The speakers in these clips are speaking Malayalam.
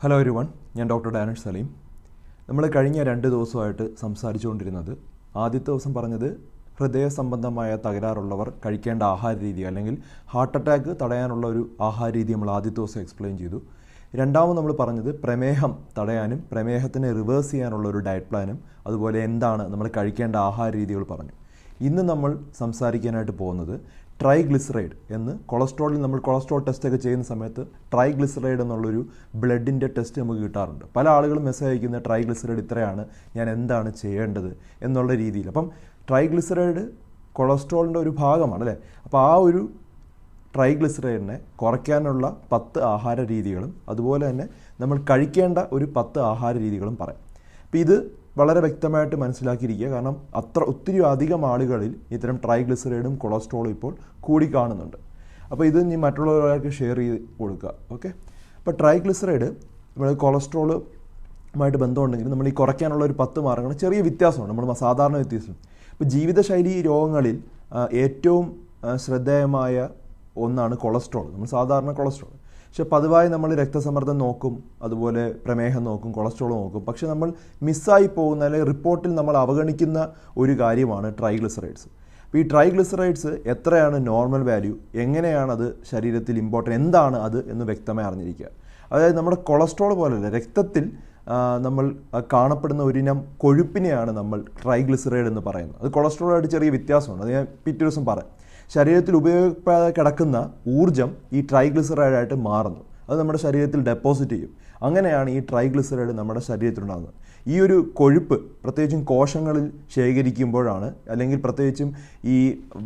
ഹലോ ഒരു വൺ ഞാൻ ഡോക്ടർ ഡാനിഷ് സലീം നമ്മൾ കഴിഞ്ഞ രണ്ട് ദിവസമായിട്ട് സംസാരിച്ചുകൊണ്ടിരുന്നത് ആദ്യത്തെ ദിവസം പറഞ്ഞത് ഹൃദയ സംബന്ധമായ തകരാറുള്ളവർ കഴിക്കേണ്ട ആഹാര രീതി അല്ലെങ്കിൽ ഹാർട്ട് അറ്റാക്ക് തടയാനുള്ള ഒരു ആഹാര രീതി നമ്മൾ ആദ്യത്തെ ദിവസം എക്സ്പ്ലെയിൻ ചെയ്തു. രണ്ടാമത് നമ്മൾ പറഞ്ഞത് പ്രമേഹം തടയാനും പ്രമേഹത്തിനെ റിവേഴ്സ് ചെയ്യാനുള്ള ഒരു ഡയറ്റ് പ്ലാനും അതുപോലെ എന്താണ് നമ്മൾ കഴിക്കേണ്ട ആഹാര രീതികൾ പറഞ്ഞു. ഇന്ന് നമ്മൾ സംസാരിക്കാനായിട്ട് പോകുന്നത് ട്രൈഗ്ലിസറൈഡ് എന്ന് കൊളസ്ട്രോളിൽ നമ്മൾ കൊളസ്ട്രോൾ ടെസ്റ്റ് ഒക്കെ ചെയ്യുന്ന സമയത്ത് ട്രൈഗ്ലിസറൈഡ് എന്നുള്ളൊരു ബ്ലഡിന്റെ ടെസ്റ്റ് നമുക്ക് കിട്ടാറുണ്ട്. പല ആളുകളും മെസ്സേജ് അയക്കുന്ന ട്രൈഗ്ലിസറൈഡ് ഇത്രയാണ് ഞാൻ എന്താണ് ചെയ്യേണ്ടത് എന്നുള്ള രീതിയിൽ. അപ്പം ട്രൈഗ്ലിസറൈഡ് കൊളസ്ട്രോളിന്റെ ഒരു ഭാഗമാണ് അല്ലേ? അപ്പോൾ ആ ഒരു ട്രൈഗ്ലിസറൈഡിനെ കുറയ്ക്കാനുള്ള പത്ത് ആഹാര രീതികളും അതുപോലെ തന്നെ നമ്മൾ കഴിക്കേണ്ട ഒരു പത്ത് ആഹാര രീതികളും പറയാം. അപ്പോൾ ഇത് വളരെ വ്യക്തമായിട്ട് മനസ്സിലാക്കിയിരിക്കുക. കാരണം അത്ര ഒത്തിരി അധികം ആളുകളിൽ ഇത്തരം ട്രൈഗ്ലിസറൈഡും കൊളസ്ട്രോളും ഇപ്പോൾ കൂടി കാണുന്നുണ്ട് അപ്പോൾ ഇത് നീ മറ്റുള്ളവർക്ക് ഷെയർ ചെയ്ത് കൊടുക്കുക. ഓക്കെ? അപ്പോൾ ട്രൈഗ്ലിസറൈഡ് നമ്മൾ കൊളസ്ട്രോളുമായിട്ട് ബന്ധമുണ്ടെങ്കിൽ നമ്മൾ ഈ കുറയ്ക്കാനുള്ള ഒരു പത്ത് മാർഗങ്ങൾ ചെറിയ വ്യത്യാസമാണ് നമ്മൾ സാധാരണ വ്യത്യാസം. ഇപ്പോൾ ജീവിതശൈലി രോഗങ്ങളിൽ ഏറ്റവും ശ്രദ്ധേയമായ ഒന്നാണ് കൊളസ്ട്രോൾ. നമ്മൾ സാധാരണ കൊളസ്ട്രോൾ. പക്ഷെ പതിവായി നമ്മൾ രക്തസമ്മർദ്ദം നോക്കും അതുപോലെ പ്രമേഹം നോക്കും കൊളസ്ട്രോൾ നോക്കും. പക്ഷെ നമ്മൾ മിസ്സായി പോകുന്ന അല്ലെങ്കിൽ റിപ്പോർട്ടിൽ നമ്മൾ അവഗണിക്കുന്ന ഒരു കാര്യമാണ് ട്രൈഗ്ലിസറൈഡ്സ്. അപ്പോൾ ഈ ട്രൈഗ്ലിസറൈഡ്സ് എത്രയാണ് നോർമൽ വാല്യൂ? എങ്ങനെയാണ് അത് ശരീരത്തിൽ ഇമ്പോർട്ടന്റ്? എന്താണ് അത് എന്ന് വ്യക്തമായി അറിഞ്ഞിരിക്കുക. അതായത് നമ്മുടെ കൊളസ്ട്രോൾ പോലെയല്ല രക്തത്തിൽ നമ്മൾ കാണപ്പെടുന്ന ഒരിനം കൊഴുപ്പിനെയാണ് നമ്മൾ ട്രൈഗ്ലിസറൈഡ് എന്ന് പറയുന്നത്. അത് കൊളസ്ട്രോളായിട്ട് ചെറിയ വ്യത്യാസമുണ്ട്. അത് ഞാൻ പിറ്റേ ദിവസം പറയാം. ശരീരത്തിൽ ഉപയോഗപ്പെടാതെ കിടക്കുന്ന ഊർജം ഈ ട്രൈഗ്ലിസറൈഡായിട്ട് മാറുന്നു. അത് നമ്മുടെ ശരീരത്തിൽ ഡെപ്പോസിറ്റ് ചെയ്യും. അങ്ങനെയാണ് ഈ ട്രൈഗ്ലിസറൈഡ് നമ്മുടെ ശരീരത്തിലുണ്ടാകുന്നത്. ഈ ഒരു കൊഴുപ്പ് പ്രത്യേകിച്ചും കോശങ്ങളിൽ ശേഖരിക്കുമ്പോഴാണ് അല്ലെങ്കിൽ പ്രത്യേകിച്ചും ഈ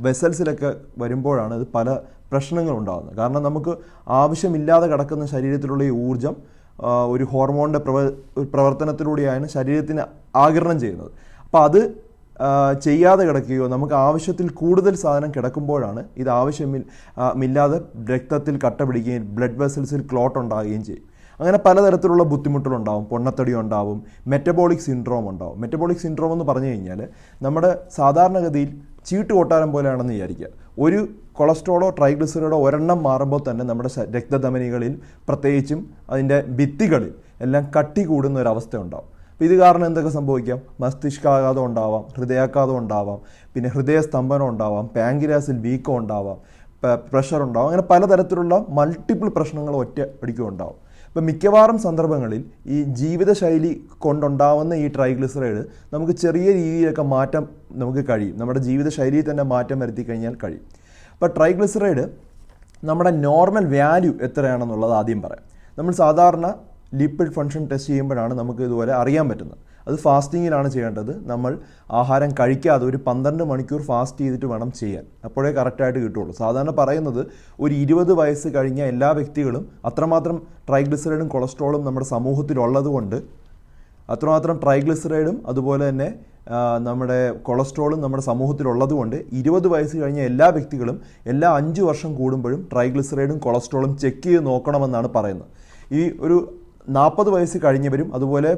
വെസൽസിലൊക്കെ വരുമ്പോഴാണ് ഇത് പല പ്രശ്നങ്ങളുണ്ടാകുന്നത് കാരണം നമുക്ക് ആവശ്യമില്ലാതെ കിടക്കുന്ന ശരീരത്തിലുള്ള ഈ ഊർജം ഒരു ഹോർമോണിന്റെ പ്രവ പ്രവർത്തനത്തിലൂടെയാണ് ശരീരത്തിന് ആകിരണം ചെയ്യുന്നത്. അപ്പോൾ അത് ചെയ്യാതെ കിടക്കുകയോ നമുക്ക് ആവശ്യത്തിൽ കൂടുതൽ സാധനം കിടക്കുമ്പോഴാണ് ഇത് ആവശ്യമില്ലാതെ മില്ലാതെ രക്തത്തിൽ കട്ട പിടിക്കുകയും ബ്ലഡ് വെസൽസിൽ ക്ലോട്ട് ഉണ്ടാകുകയും ചെയ്യും. അങ്ങനെ പലതരത്തിലുള്ള ബുദ്ധിമുട്ടുകളുണ്ടാവും. പൊണ്ണത്തടി ഉണ്ടാവും. മെറ്റബോളിക് സിൻഡ്രോം ഉണ്ടാവും. മെറ്റബോളിക് സിൻഡ്രോം എന്ന് പറഞ്ഞു കഴിഞ്ഞാൽ നമ്മുടെ സാധാരണഗതിയിൽ ചീട്ട് കൊട്ടാരം പോലെയാണെന്ന് വിചാരിക്കുക. ഒരു കൊളസ്ട്രോളോ ട്രൈഗ്ലിസറൈഡോ ഒരെണ്ണം മാറുമ്പോൾ തന്നെ നമ്മുടെ രക്തധമനികളിൽ പ്രത്യേകിച്ചും അതിന്റെ ഭിത്തികളിൽ എല്ലാം കട്ടി കൂടുന്ന ഒരു അവസ്ഥ ഉണ്ടാവും. ഇത് കാരണം എന്തൊക്കെ സംഭവിക്കാം? മസ്തിഷ്കാഘാതം ഉണ്ടാവാം ഹൃദയാഘാതം ഉണ്ടാവാം പിന്നെ ഹൃദയസ്തംഭനം ഉണ്ടാവാം പാങ്കിരാസിൽ വീക്കം ഉണ്ടാവാം പ്രഷർ ഉണ്ടാവും അങ്ങനെ പലതരത്തിലുള്ള മൾട്ടിപ്പിൾ പ്രശ്നങ്ങൾ ഒറ്റ അടിക്കും ഉണ്ടാവും ഇപ്പം മിക്കവാറും സന്ദർഭങ്ങളിൽ ഈ ജീവിതശൈലി കൊണ്ടുണ്ടാവുന്ന ഈ ട്രൈഗ്ലിസറൈഡ് നമുക്ക് ചെറിയ രീതിയിലൊക്കെ മാറ്റം നമുക്ക് കഴിയും. നമ്മുടെ ജീവിതശൈലിയിൽ തന്നെ മാറ്റം വരുത്തി കഴിഞ്ഞാൽ കഴിയും. അപ്പോൾ ട്രൈഗ്ലിസറൈഡ് നമ്മുടെ നോർമൽ വാല്യൂ എത്രയാണെന്നുള്ളത് ആദ്യം പറയാം. നമ്മൾ സാധാരണ ലിപ്പിഡ് ഫങ്ഷൻ ടെസ്റ്റ് ചെയ്യുമ്പോഴാണ് നമുക്ക് ഇതുപോലെ അറിയാൻ പറ്റുന്നത്. അത് ഫാസ്റ്റിങ്ങിലാണ് ചെയ്യേണ്ടത്. നമ്മൾ ആഹാരം കഴിക്കാതെ ഒരു പന്ത്രണ്ട് മണിക്കൂർ ഫാസ്റ്റ് ചെയ്തിട്ട് വേണം ചെയ്യാൻ. അപ്പോഴേ കറക്റ്റായിട്ട് കിട്ടുള്ളൂ സാധാരണ പറയുന്നത് ഒരു ഇരുപത് വയസ്സ് കഴിഞ്ഞ എല്ലാ വ്യക്തികളും അത്രമാത്രം ട്രൈഗ്ലിസറൈഡും കൊളസ്ട്രോളും നമ്മുടെ സമൂഹത്തിലുള്ളത് കൊണ്ട് അത്രമാത്രം ട്രൈഗ്ലിസറൈഡും അതുപോലെ തന്നെ നമ്മുടെ കൊളസ്ട്രോളും നമ്മുടെ സമൂഹത്തിലുള്ളത് കൊണ്ട് ഇരുപത് വയസ്സ് കഴിഞ്ഞ എല്ലാ വ്യക്തികളും എല്ലാ അഞ്ച് വർഷം കൂടുമ്പോഴും ട്രൈഗ്ലിസറൈഡും കൊളസ്ട്രോളും ചെക്ക് ചെയ്ത് നോക്കണമെന്നാണ് പറയുന്നത്. ഈ ഒരു നാൽപ്പത് വയസ്സ് കഴിഞ്ഞവരും അതുപോലെ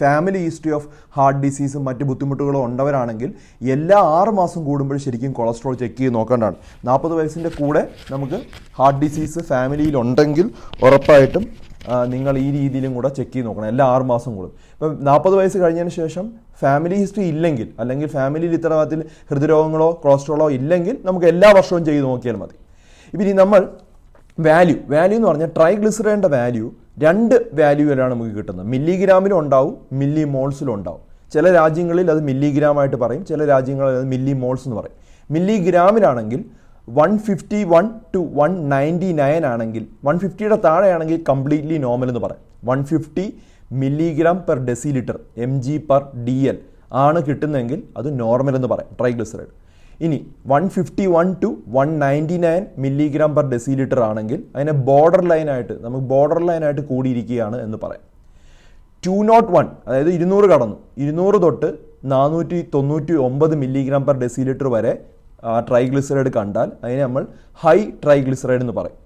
ഫാമിലി ഹിസ്റ്ററി ഓഫ് ഹാർട്ട് ഡിസീസും മറ്റ് ബുദ്ധിമുട്ടുകളും ഉണ്ടവരാണെങ്കിൽ എല്ലാ ആറ് മാസം കൂടുമ്പോഴും ശരിക്കും കൊളസ്ട്രോൾ ചെക്ക് ചെയ്ത് നോക്കേണ്ടതാണ്. നാൽപ്പത് വയസ്സിന്റെ കൂടെ നമുക്ക് ഹാർട്ട് ഡിസീസ് ഫാമിലിയിൽ ഉണ്ടെങ്കിൽ ഉറപ്പായിട്ടും നിങ്ങൾ ഈ രീതിയിലും കൂടെ ചെക്ക് ചെയ്ത് നോക്കണം. എല്ലാ ആറ് മാസം കൂടും. ഇപ്പം നാൽപ്പത് വയസ്സ് കഴിഞ്ഞതിന് ശേഷം ഫാമിലി ഹിസ്റ്ററി ഇല്ലെങ്കിൽ അല്ലെങ്കിൽ ഫാമിലിയിൽ ഇത്തരത്തിൽ ഹൃദ്രോഗങ്ങളോ കൊളസ്ട്രോളോ ഇല്ലെങ്കിൽ നമുക്ക് എല്ലാ വർഷവും ചെയ്ത് നോക്കിയാൽ മതി. ഇപ്പം ഇനി നമ്മൾ വാല്യൂ വാല്യൂ എന്ന് പറഞ്ഞാൽ ട്രൈഗ്ലിസറൈഡിന്റെ വാല്യൂ രണ്ട് വാല്യൂവിലാണ് നമുക്ക് കിട്ടുന്നത്. മില്ലിഗ്രാമിലും ഉണ്ടാവും മില്ലി മോൾസിലും ഉണ്ടാവും. ചില രാജ്യങ്ങളിൽ അത് മില്ലിഗ്രാമായിട്ട് പറയും ചില രാജ്യങ്ങളിൽ അത് മില്ലി മോൾസ് എന്ന് പറയും. മില്ലിഗ്രാമിലാണെങ്കിൽ one fifty one to one ninety nine ആണെങ്കിൽ വൺ ഫിഫ്റ്റിയുടെ താഴെയാണെങ്കിൽ കംപ്ലീറ്റ്ലി നോർമൽ എന്ന് പറയും. One fifty milligram per decilitre M G per D L ആണ് കിട്ടുന്നതെങ്കിൽ അത് നോർമൽ എന്ന് പറയും ട്രൈഗ്ലിസറൈഡ് ഇനി one fifty one to one ninety nine milligram per decilitre ആണെങ്കിൽ അതിനെ ബോർഡർ ലൈനായിട്ട് നമുക്ക് ബോർഡർ ലൈനായിട്ട് കൂടിയിരിക്കുകയാണ് എന്ന് പറയാം. ടു നോട്ട് വൺ അതായത് ഇരുന്നൂറ് കടന്നു. ഇരുന്നൂറ് തൊട്ട് നാനൂറ്റി തൊണ്ണൂറ്റി ഒമ്പത് മില്ലിഗ്രാം പെർ ഡെസി ലിറ്റർ വരെ ട്രൈഗ്ലിസറൈഡ് കണ്ടാൽ അതിനെ നമ്മൾ ഹൈ ട്രൈഗ്ലിസറൈഡ് എന്ന് പറയും.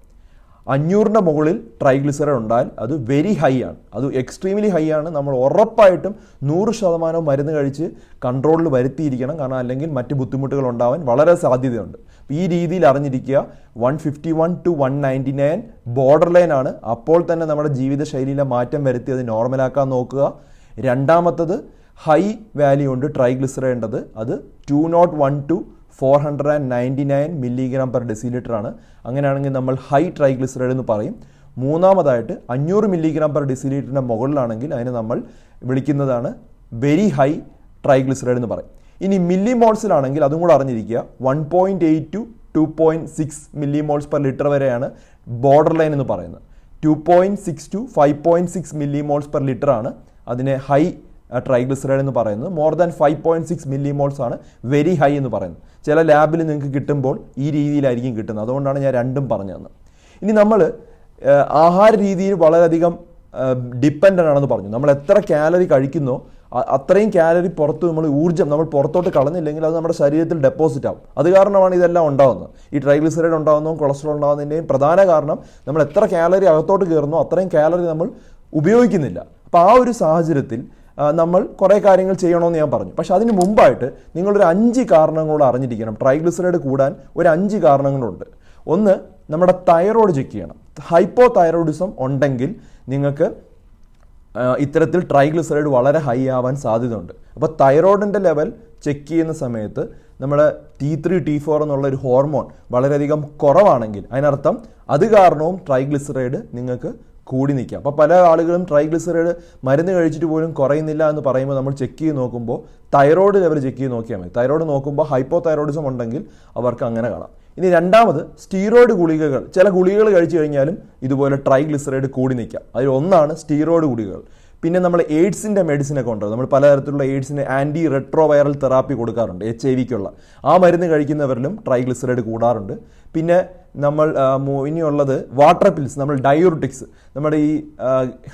അഞ്ഞൂറിന്റെ മുകളിൽ ട്രൈഗ്ലിസറൈഡ് ഉണ്ടായാൽ അത് വെരി ഹൈ ആണ്. അത് എക്സ്ട്രീംലി ഹൈ ആണ്. നമ്മൾ ഉറപ്പായിട്ടും നൂറ് ശതമാനം മരുന്ന് കഴിച്ച് കൺട്രോളിൽ വരുത്തിയിരിക്കണം. കാരണം അല്ലെങ്കിൽ മറ്റ് ബുദ്ധിമുട്ടുകൾ ഉണ്ടാവാൻ വളരെ സാധ്യതയുണ്ട്. ഈ രീതിയിൽ അറിഞ്ഞിരിക്കുക. One fifty one to one ninety nine borderline ആണ്. അപ്പോൾ തന്നെ നമ്മുടെ ജീവിതശൈലിയിലെ മാറ്റം വരുത്തി അത് നോർമലാക്കാൻ നോക്കുക. രണ്ടാമത്തത് ഹൈ വാല്യൂ ഉണ്ട് ട്രൈഗ്ലിസറേണ്ടത് അത് two naught one to four hundred and ninety nine milligram per decilitre ആണ് അങ്ങനെയാണെങ്കിൽ നമ്മൾ ഹൈ ട്രൈഗ്ലിസറൈഡ് എന്ന് പറയും. മൂന്നാമതായിട്ട് അഞ്ഞൂറ് മില്ലിഗ്രാം പെർ ഡെസിലിറ്ററിന്റെ മുകളിലാണെങ്കിൽ അതിനെ നമ്മൾ വിളിക്കുന്നതാണ് വെരി ഹൈ ട്രൈഗ്ലിസറൈഡ് എന്ന് പറയും. ഇനി മില്ലി മോൾസിലാണെങ്കിൽ അതും കൂടെ അറിഞ്ഞിരിക്കുക. One point eight to two point six milli moles per litre വരെയാണ് ബോർഡർ ലൈൻ എന്ന് പറയുന്നത്. Two point six to five point six milli moles per litre ആണ് അതിനെ ഹൈ ട്രൈഗ്ലിസറൈഡ് എന്ന് പറയുന്നത്. More than five point six milli moles ആണ് വെരി ഹൈ എന്ന് പറയുന്നത്. ചില ലാബിൽ നിങ്ങൾക്ക് കിട്ടുമ്പോൾ ഈ രീതിയിലായിരിക്കും കിട്ടുന്നത്. അതുകൊണ്ടാണ് ഞാൻ രണ്ടും പറഞ്ഞു തന്നത് ഇനി നമ്മൾ ആഹാര രീതിയിൽ വളരെയധികം ഡിപ്പെൻഡന്റ് ആണെന്ന് പറഞ്ഞു. നമ്മൾ എത്ര കാലറി കഴിക്കുന്നോ അത്രയും കാലറി പുറത്ത് നമ്മൾ ഊർജം നമ്മൾ പുറത്തോട്ട് കളഞ്ഞില്ലെങ്കിൽ അത് നമ്മുടെ ശരീരത്തിൽ ഡെപ്പോസിറ്റ് ആവും. അത് കാരണമാണ് ഇതെല്ലാം ഉണ്ടാകുന്നത് ഈ ട്രൈഗ്ലിസറൈഡ് ഉണ്ടാകുന്നതും കൊളസ്ട്രോൾ ഉണ്ടാകുന്നതിന്റെയും പ്രധാന കാരണം നമ്മൾ എത്ര കാലറി അകത്തോട്ട് കയറുന്നോ അത്രയും കാലറി നമ്മൾ ഉപയോഗിക്കുന്നില്ല. അപ്പോൾ ആ ഒരു സാഹചര്യത്തിൽ നമ്മൾ കുറേ കാര്യങ്ങൾ ചെയ്യണമെന്ന് ഞാൻ പറഞ്ഞു. പക്ഷെ അതിന് മുമ്പായിട്ട് നിങ്ങളൊരു അഞ്ച് കാരണങ്ങളോട് അറിഞ്ഞിരിക്കണം. ട്രൈഗ്ലിസറൈഡ് കൂടാൻ ഒരു അഞ്ച് കാരണങ്ങളുണ്ട്. ഒന്ന് നമ്മുടെ തൈറോയ്ഡ് ചെക്ക് ചെയ്യണം. ഹൈപ്പോ തൈറോയിഡിസം ഉണ്ടെങ്കിൽ നിങ്ങൾക്ക് ഇത്തരത്തിൽ ട്രൈഗ്ലിസറൈഡ് വളരെ ഹൈ ആവാൻ സാധ്യതയുണ്ട്. അപ്പോൾ തൈറോയിഡിന്റെ ലെവൽ ചെക്ക് ചെയ്യുന്ന സമയത്ത് നമ്മുടെ ടി ത്രീ ടി ഫോർ എന്നുള്ള ഒരു ഹോർമോൺ വളരെയധികം കുറവാണെങ്കിൽ അതിനർത്ഥം അത് കാരണവും ട്രൈഗ്ലിസറൈഡ് നിങ്ങൾക്ക് കൂടി നിൽക്കുക. അപ്പോൾ പല ആളുകളും ട്രൈഗ്ലിസറൈഡ് മരുന്ന് കഴിച്ചിട്ട് പോലും കുറയുന്നില്ല എന്ന് പറയുമ്പോൾ നമ്മൾ ചെക്ക് ചെയ്ത് നോക്കുമ്പോൾ തൈറോയ്ഡ് ലെവൽ ചെക്ക് ചെയ്ത് നോക്കിയാൽ മതി. തൈറോയ്ഡ് നോക്കുമ്പോൾ ഹൈപ്പോ തൈറോയിഡിസം ഉണ്ടെങ്കിൽ അവർക്ക് അങ്ങനെ കാണാം. ഇനി രണ്ടാമത് സ്റ്റീറോയിഡ് ഗുളികകൾ. ചില ഗുളികകൾ കഴിച്ചു കഴിഞ്ഞാലും ഇതുപോലെ ട്രൈഗ്ലിസറൈഡ് കൂടി നിൽക്കാം അതിൽ ഒന്നാണ് സ്റ്റീറോയിഡ് ഗുളികകൾ. പിന്നെ നമ്മൾ എയ്ഡ്സിന്റെ മെഡിസിനൊക്കെ ഉണ്ട് നമ്മൾ പലതരത്തിലുള്ള എയ്ഡ്സിന് ആന്റി റെട്രോ വൈറൽ തെറാപ്പി കൊടുക്കാറുണ്ട്. എച്ച് ഐ വിക്കുള്ള ആ മരുന്ന് കഴിക്കുന്നവരിലും ട്രൈഗ്ലിസറൈഡ് കൂടാറുണ്ട്. പിന്നെ നമ്മൾ ഇനിയുള്ളത് വാട്ടർ പിൽസ് നമ്മൾ ഡയോറിറ്റിക്സ് നമ്മുടെ ഈ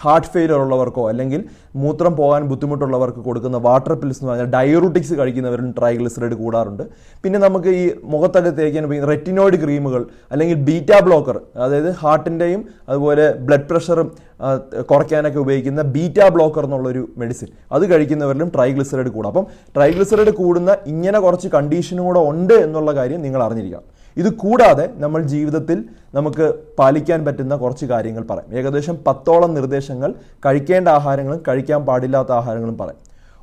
ഹാർട്ട് ഫെയിലർ ഉള്ളവർക്കോ അല്ലെങ്കിൽ മൂത്രം പോകാൻ ബുദ്ധിമുട്ടുള്ളവർക്ക് കൊടുക്കുന്ന വാട്ടർ പിൽസ് എന്ന് പറഞ്ഞാൽ ഡയോറിറ്റിക്സ് കഴിക്കുന്നവരും ട്രൈഗ്ലിസറൈഡ് കൂടാറുണ്ട്. പിന്നെ നമുക്ക് ഈ മുഖത്തൊക്കെ തേക്കാൻ റെറ്റിനോയിഡ് ക്രീമുകൾ അല്ലെങ്കിൽ ബീറ്റ ബ്ലോക്കർ അതായത് ഹാർട്ടിന്റെയും അതുപോലെ ബ്ലഡ് പ്രഷറും കുറയ്ക്കാനൊക്കെ ഉപയോഗിക്കുന്ന ബീറ്റ ബ്ലോക്കർ എന്നുള്ളൊരു മെഡിസിൻ അത് കഴിക്കുന്നവരിലും ട്രൈഗ്ലിസറൈഡ് കൂടും. അപ്പം ട്രൈഗ്ലിസറൈഡ് കൂടുന്ന ഇങ്ങനെ കുറച്ച് കണ്ടീഷനും കൂടെ ഉണ്ട് എന്നുള്ള കാര്യം നിങ്ങൾ അറിഞ്ഞിരിക്കണം. ഇത് കൂടാതെ നമ്മൾ ജീവിതത്തിൽ നമുക്ക് പാലിക്കാൻ പറ്റുന്ന കുറച്ച് കാര്യങ്ങൾ പറയാം. ഏകദേശം പത്തോളം നിർദ്ദേശങ്ങൾ കഴിക്കേണ്ട ആഹാരങ്ങളും കഴിക്കാൻ പാടില്ലാത്ത ആഹാരങ്ങളും പറയാം.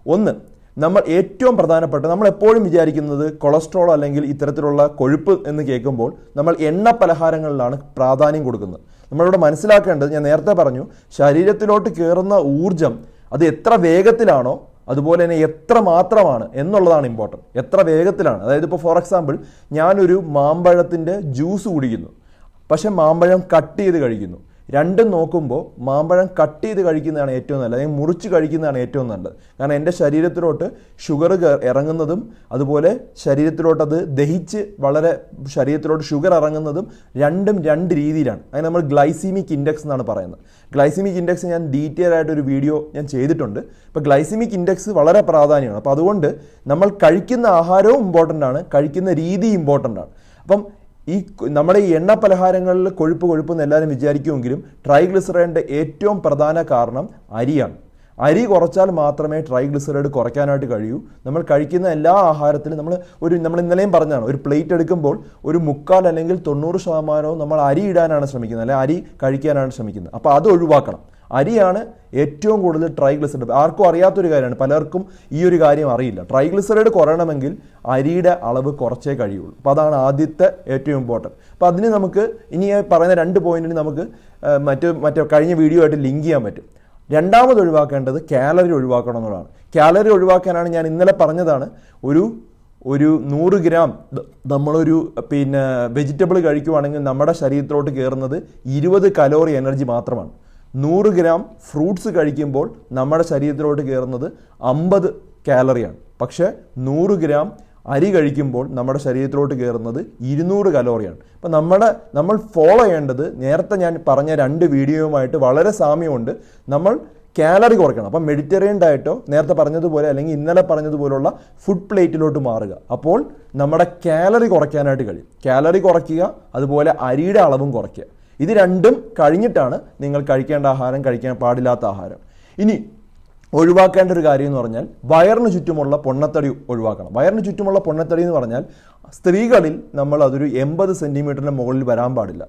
ഒന്ന് നമ്മൾ ഏറ്റവും പ്രധാനപ്പെട്ട നമ്മൾ എപ്പോഴും വിചാരിക്കുന്നത് കൊളസ്ട്രോൾ അല്ലെങ്കിൽ ഇത്തരത്തിലുള്ള കൊഴുപ്പ് എന്ന് കേൾക്കുമ്പോൾ നമ്മൾ എണ്ണ പലഹാരങ്ങളിലാണ് പ്രാധാന്യം കൊടുക്കുന്നത്. നമ്മളിവിടെ മനസ്സിലാക്കേണ്ടത് ഞാൻ നേരത്തെ പറഞ്ഞു ശരീരത്തിലോട്ട് കയറുന്ന ഊർജം അത് എത്ര വേഗത്തിലാണോ അതുപോലെ തന്നെ എത്ര മാത്രമാണ് എന്നുള്ളതാണ് ഇമ്പോർട്ടന്റ് എത്ര വേഗത്തിലാണ്. അതായത് ഇപ്പോൾ ഫോർ എക്സാമ്പിൾ ഞാനൊരു മാമ്പഴത്തിന്റെ ജ്യൂസ് കുടിക്കുന്നു. പക്ഷേ മാമ്പഴം കട്ട് ചെയ്ത് കഴിക്കുന്നു. രണ്ടും നോക്കുമ്പോൾ മാമ്പഴം കട്ട് ചെയ്ത് കഴിക്കുന്നതാണ് ഏറ്റവും നല്ലത്. അല്ലെങ്കിൽ മുറിച്ച് കഴിക്കുന്നതാണ് ഏറ്റവും നല്ലത്. കാരണം എന്റെ ശരീരത്തിലോട്ട് ഷുഗർ ഇറങ്ങുന്നതും അതുപോലെ ശരീരത്തിലോട്ട് അത് ദഹിച്ച് വളരെ ശരീരത്തിലോട്ട് ഷുഗർ ഇറങ്ങുന്നതും രണ്ടും രണ്ട് രീതിയിലാണ്. അതിന് നമ്മൾ ഗ്ലൈസീമിക് ഇൻഡെക്സ് എന്നാണ് പറയുന്നത്. ഗ്ലൈസീമിക് ഇൻഡെക്സ് ഞാൻ ഡീറ്റെയിൽ ആയിട്ട് ഒരു വീഡിയോ ഞാൻ ചെയ്തിട്ടുണ്ട്. അപ്പോൾ ഗ്ലൈസീമിക് ഇൻഡെക്സ് വളരെ പ്രാധാന്യമാണ്. അപ്പോൾ അതുകൊണ്ട് നമ്മൾ കഴിക്കുന്ന ആഹാരവും ഇമ്പോർട്ടന്റ് ആണ് കഴിക്കുന്ന രീതി ഇമ്പോർട്ടന്റ് ആണ്. അപ്പം ഈ നമ്മുടെ ഈ എണ്ണ പലഹാരങ്ങളിൽ കൊഴുപ്പ് കൊഴുപ്പ് എന്ന് എല്ലാവരും വിചാരിക്കുമെങ്കിലും ട്രൈഗ്ലിസറൈഡിന്റെ ഏറ്റവും പ്രധാന കാരണം അരിയാണ്. അരി കുറച്ചാൽ മാത്രമേ ട്രൈഗ്ലിസറൈഡ് കുറയ്ക്കാനായിട്ട് കഴിയൂ. നമ്മൾ കഴിക്കുന്ന എല്ലാ ആഹാരത്തിലും നമ്മൾ ഒരു നമ്മൾ ഇന്നലെയും പറഞ്ഞതാണ് ഒരു പ്ലേറ്റ് എടുക്കുമ്പോൾ ഒരു മുക്കാൽ അല്ലെങ്കിൽ തൊണ്ണൂറ് ശതമാനവും നമ്മൾ അരി ഇടാനാണ് ശ്രമിക്കുന്നത് അല്ലെങ്കിൽ അരി കഴിക്കാനാണ് ശ്രമിക്കുന്നത്. അപ്പോൾ അത് ഒഴിവാക്കണം. അരിയാണ് ഏറ്റവും കൂടുതൽ ട്രൈഗ്ലിസറൈഡ് ആർക്കും അറിയാത്തൊരു കാര്യമാണ്. പലർക്കും ഈ ഒരു കാര്യം അറിയില്ല. ട്രൈഗ്ലിസറൈഡ് കുറയണമെങ്കിൽ അരിയുടെ അളവ് കുറച്ചേ കഴിയുള്ളൂ. അപ്പോൾ അതാണ് ആദ്യത്തെ ഏറ്റവും ഇമ്പോർട്ടന്റ് അപ്പോൾ അതിന് നമുക്ക് ഇനി പറയുന്ന രണ്ട് പോയിന്റിന് നമുക്ക് മറ്റു മറ്റ് കഴിഞ്ഞ വീഡിയോ ആയിട്ട് ലിങ്ക് ചെയ്യാൻ പറ്റും. രണ്ടാമത് ഒഴിവാക്കേണ്ടത് കാലറി ഒഴിവാക്കണം എന്നുള്ളതാണ്. കാലറി ഒഴിവാക്കാനാണ് ഞാൻ ഇന്നലെ പറഞ്ഞതാണ്. ഒരു ഒരു നൂറ് ഗ്രാം നമ്മളൊരു പിന്നെ വെജിറ്റബിൾ കഴിക്കുവാണെങ്കിൽ നമ്മുടെ ശരീരത്തിലോട്ട് കയറുന്നത് ഇരുപത് കലോറി എനർജി മാത്രമാണ്. നൂറ് ഗ്രാം ഫ്രൂട്ട്സ് കഴിക്കുമ്പോൾ നമ്മുടെ ശരീരത്തിലോട്ട് കയറുന്നത് അമ്പത് കാലറിയാണ്. പക്ഷേ നൂറ് ഗ്രാം അരി കഴിക്കുമ്പോൾ നമ്മുടെ ശരീരത്തിലോട്ട് കയറുന്നത് ഇരുന്നൂറ് കലോറിയാണ്. അപ്പം നമ്മുടെ നമ്മൾ ഫോളോ ചെയ്യേണ്ടത് നേരത്തെ ഞാൻ പറഞ്ഞ രണ്ട് വീഡിയോയുമായിട്ട് വളരെ സാമ്യമുണ്ട്. നമ്മൾ കാലറി കുറയ്ക്കണം. അപ്പം മെഡിറ്ററേനിയൻ ഡയറ്റോ നേരത്തെ പറഞ്ഞതുപോലെ അല്ലെങ്കിൽ ഇന്നലെ പറഞ്ഞതുപോലുള്ള ഫുഡ് പ്ലേറ്റിലോട്ട് മാറുക. അപ്പോൾ നമ്മുടെ കാലറി കുറയ്ക്കാനായിട്ട് കഴിയും. കാലറി കുറയ്ക്കുക അതുപോലെ അരിയുടെ അളവും കുറയ്ക്കുക. ഇത് രണ്ടും കഴിഞ്ഞിട്ടാണ് നിങ്ങൾ കഴിക്കേണ്ട ആഹാരം കഴിക്കാൻ പാടില്ലാത്ത ആഹാരം. ഇനി ഒഴിവാക്കേണ്ട ഒരു കാര്യം എന്ന് പറഞ്ഞാൽ വയറിന് ചുറ്റുമുള്ള പൊണ്ണത്തടി ഒഴിവാക്കണം. വയറിന് ചുറ്റുമുള്ള പൊണ്ണത്തടി എന്ന് പറഞ്ഞാൽ സ്ത്രീകളിൽ നമ്മൾ അതൊരു എൺപത് സെന്റിമീറ്ററിന് മുകളിൽ വരാൻ പാടില്ല.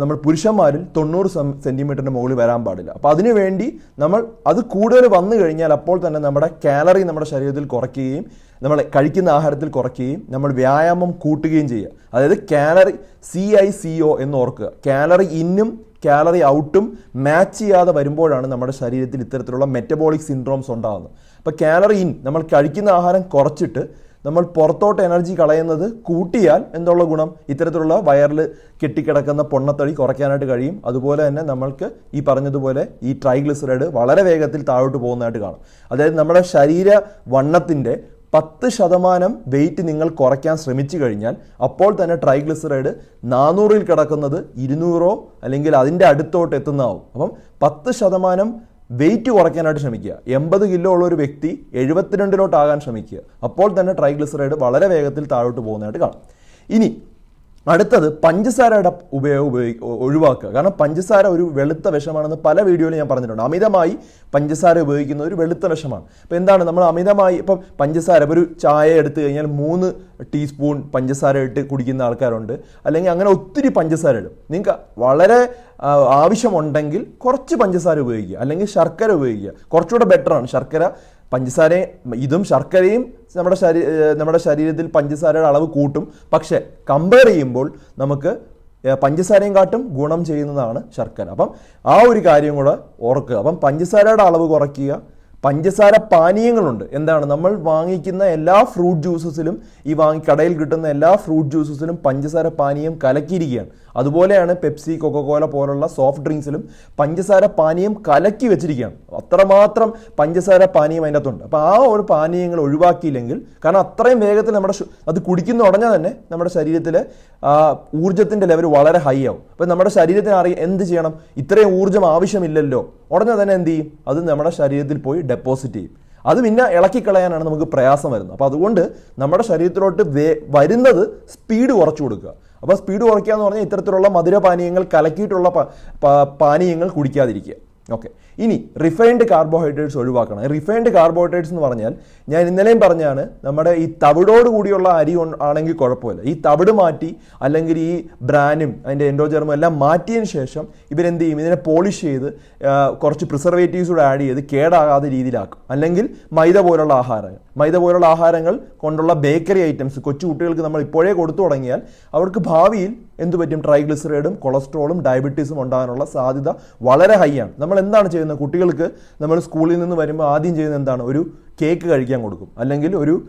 നമ്മൾ പുരുഷന്മാരിൽ തൊണ്ണൂറ് സെന്റിമീറ്ററിന് മുകളിൽ വരാൻ പാടില്ല. അപ്പോൾ അതിനു വേണ്ടി നമ്മൾ അത് കൂടുതൽ വന്നു കഴിഞ്ഞാൽ അപ്പോൾ തന്നെ നമ്മുടെ കാലറി നമ്മുടെ ശരീരത്തിൽ കുറയ്ക്കുകയും നമ്മൾ കഴിക്കുന്ന ആഹാരത്തിൽ കുറയ്ക്കുകയും നമ്മൾ വ്യായാമം കൂട്ടുകയും ചെയ്യുക. അതായത് calorie C I C O എന്ന് ഓർക്കുക. കാലറി ഇന്നും കാലറി ഔട്ടും മാച്ച് ചെയ്യാതെ വരുമ്പോഴാണ് നമ്മുടെ ശരീരത്തിൽ ഇത്തരത്തിലുള്ള മെറ്റബോളിക് സിൻഡ്രോംസ് ഉണ്ടാകുന്നത്. അപ്പോൾ കാലറി ഇൻ നമ്മൾ കഴിക്കുന്ന ആഹാരം കുറച്ചിട്ട് നമ്മൾ പുറത്തോട്ട് എനർജി കളയുന്നത് കൂട്ടിയാൽ എന്തുള്ള ഗുണം? ഇത്തരത്തിലുള്ള വയറിൽ കെട്ടിക്കിടക്കുന്ന പൊണ്ണത്തടി കുറയ്ക്കാനായിട്ട് കഴിയും. അതുപോലെ തന്നെ നമ്മൾക്ക് ഈ പറഞ്ഞതുപോലെ ഈ ട്രൈഗ്ലിസറൈഡ് വളരെ വേഗത്തിൽ താഴോട്ട് പോകുന്നതായിട്ട് കാണും. അതായത് നമ്മുടെ ശരീര വണ്ണത്തിന്റെ പത്ത് ശതമാനം വെയിറ്റ് നിങ്ങൾ കുറയ്ക്കാൻ ശ്രമിച്ചു കഴിഞ്ഞാൽ അപ്പോൾ തന്നെ ട്രൈഗ്ലിസറൈഡ് നാനൂറിൽ കിടക്കുന്നത് ഇരുന്നൂറോ അല്ലെങ്കിൽ അതിന്റെ അടുത്തോട്ട് എത്തുന്നതാവും. അപ്പം പത്ത് ശതമാനം വെയിറ്റ് കുറയ്ക്കാനായിട്ട് ശ്രമിക്കുക. എൺപത് കിലോ ഉള്ള ഒരു വ്യക്തി എഴുപത്തിരണ്ടിലോട്ടാകാൻ ശ്രമിക്കുക. അപ്പോൾ തന്നെ ട്രൈഗ്ലിസറൈഡ് വളരെ വേഗത്തിൽ താഴോട്ട് പോകുന്നതായിട്ട് കാണാം. ഇനി അടുത്തത് പഞ്ചസാരയുടെ ഉപയോഗം ഉപയോഗി ഒഴിവാക്കുക. കാരണം പഞ്ചസാര ഒരു വെളുത്ത വിഷമാണെന്ന് പല വീഡിയോയിലും ഞാൻ പറഞ്ഞിട്ടുണ്ട്. അമിതമായി പഞ്ചസാര ഉപയോഗിക്കുന്ന ഒരു വെളുത്ത വിഷമാണ്. അപ്പോൾ എന്താണ് നമ്മൾ അമിതമായി ഇപ്പം പഞ്ചസാര ഒരു ചായ എടുത്തു കഴിഞ്ഞാൽ മൂന്ന് ടീസ്പൂൺ പഞ്ചസാര ഇട്ട് കുടിക്കുന്ന ആൾക്കാരുണ്ട്. അല്ലെങ്കിൽ അങ്ങനെ ഒത്തിരി പഞ്ചസാര ഇടും. നിങ്ങൾക്ക് വളരെ ആവശ്യമുണ്ടെങ്കിൽ കുറച്ച് പഞ്ചസാര ഉപയോഗിക്കുക. അല്ലെങ്കിൽ ശർക്കര ഉപയോഗിക്കുക. കുറച്ചുകൂടെ ബെറ്ററാണ് ശർക്കര പഞ്ചസാര ഇതും ശർക്കരയും നമ്മുടെ ശരീ നമ്മുടെ ശരീരത്തിൽ പഞ്ചസാരയുടെ അളവ് കൂട്ടും. പക്ഷേ കമ്പയർ ചെയ്യുമ്പോൾ നമുക്ക് പഞ്ചസാരയും കാട്ടും ഗുണം ചെയ്യുന്നതാണ് ശർക്കര. അപ്പം ആ ഒരു കാര്യം കൂടെ ഓർക്കുക. അപ്പം പഞ്ചസാരയുടെ അളവ് കുറയ്ക്കുക പഞ്ചസാര പാനീയങ്ങളുണ്ട്. എന്താണ്? നമ്മൾ വാങ്ങിക്കുന്ന എല്ലാ ഫ്രൂട്ട് ജ്യൂസസിലും ഈ വാങ്ങി കടയിൽ കിട്ടുന്ന എല്ലാ ഫ്രൂട്ട് ജ്യൂസസിലും പഞ്ചസാര പാനീയം കലക്കിയിരിക്കുകയാണ്. അതുപോലെയാണ് പെപ്സി കൊക്കോകോല പോലുള്ള സോഫ്റ്റ് ഡ്രിങ്ക്സിലും പഞ്ചസാര പാനീയം കലക്കി വെച്ചിരിക്കുകയാണ്. അത്രമാത്രം പഞ്ചസാര പാനീയം അതിന്റെ അകത്തുണ്ട് അപ്പോൾ ആ ഒരു പാനീയങ്ങൾ ഒഴിവാക്കിയില്ലെങ്കിൽ കാരണം അത്രയും വേഗത്തിൽ നമ്മുടെ അത് കുടിക്കുന്ന ഉടനെ തന്നെ നമ്മുടെ ശരീരത്തിലെ ഊർജത്തിന്റെ ലെവൽ വളരെ ഹൈ ആവും. അപ്പോൾ നമ്മുടെ ശരീരത്തിന് അറിയാം എന്ത് ചെയ്യണം? ഇത്രയും ഊർജം ആവശ്യമില്ലല്ലോ. ഉടനെ തന്നെ എന്ത് ചെയ്യും? അത് നമ്മുടെ ശരീരത്തിൽ പോയി ഡെപ്പോസിറ്റ് ചെയ്യും. അത് പിന്നെ ഇളക്കിക്കളയാനാണ് നമുക്ക് പ്രയാസം വരുന്നത്. അപ്പോൾ അതുകൊണ്ട് നമ്മുടെ ശരീരത്തിലോട്ട് വരുന്നത് സ്പീഡ് കുറച്ചു കൊടുക്കുക. അപ്പോൾ സ്പീഡ് കുറയ്ക്കുക എന്ന് പറഞ്ഞാൽ ഇത്തരത്തിലുള്ള മധുരപാനീയങ്ങൾ കലക്കിയിട്ടുള്ള പാനീയങ്ങൾ കുടിക്കാതിരിക്കുക. ഓക്കെ ഇനി റിഫൈൻഡ് കാർബോഹൈഡ്രേറ്റ്സ് ഒഴിവാക്കണം. റിഫൈൻഡ് കാർബോഹൈഡ്രേറ്റ്സ് എന്ന് പറഞ്ഞാൽ ഞാൻ ഇന്നലെയും പറഞ്ഞാണ് നമ്മുടെ ഈ തവിടോട് കൂടിയുള്ള അരി ആണെങ്കിൽ കുഴപ്പമില്ല. ഈ തവിട് മാറ്റി അല്ലെങ്കിൽ ഈ ബ്രാനും അതിന്റെ എൻഡോജെർമും എല്ലാം മാറ്റിയതിന് ശേഷം ഇവരെന്ത് ചെയ്യും? ഇതിനെ പോളിഷ് ചെയ്ത് കുറച്ച് പ്രിസർവേറ്റീവ്സ് കൂടെ ആഡ് ചെയ്ത് കേടാകാതെ രീതിയിലാക്കും. അല്ലെങ്കിൽ മൈദ പോലുള്ള ആഹാരങ്ങൾ. മൈദ പോലുള്ള ആഹാരങ്ങൾ കൊണ്ടുള്ള ബേക്കറി ഐറ്റംസ് കൊച്ചു കുട്ടികൾക്ക് നമ്മൾ ഇപ്പോഴേ കൊടുത്തു തുടങ്ങിയാൽ അവർക്ക് ഭാവിയിൽ എന്തു പറ്റും ട്രൈഗ്ലിസറൈഡും കൊളസ്ട്രോളും ഡയബറ്റീസും ഉണ്ടാകാനുള്ള സാധ്യത വളരെ ഹൈ ആണ്. നമ്മൾ എന്താണ് ചെയ്യുന്നത്? കുട്ടികൾക്ക് നമ്മൾ സ്കൂളിൽ നിന്ന് വരുമ്പോൾ ആദ്യം ചെയ്യുന്ന എന്താണ്? ഒരു കേക്ക് കഴിക്കാൻ കൊടുക്കും. അല്ലെങ്കിൽ ഒരു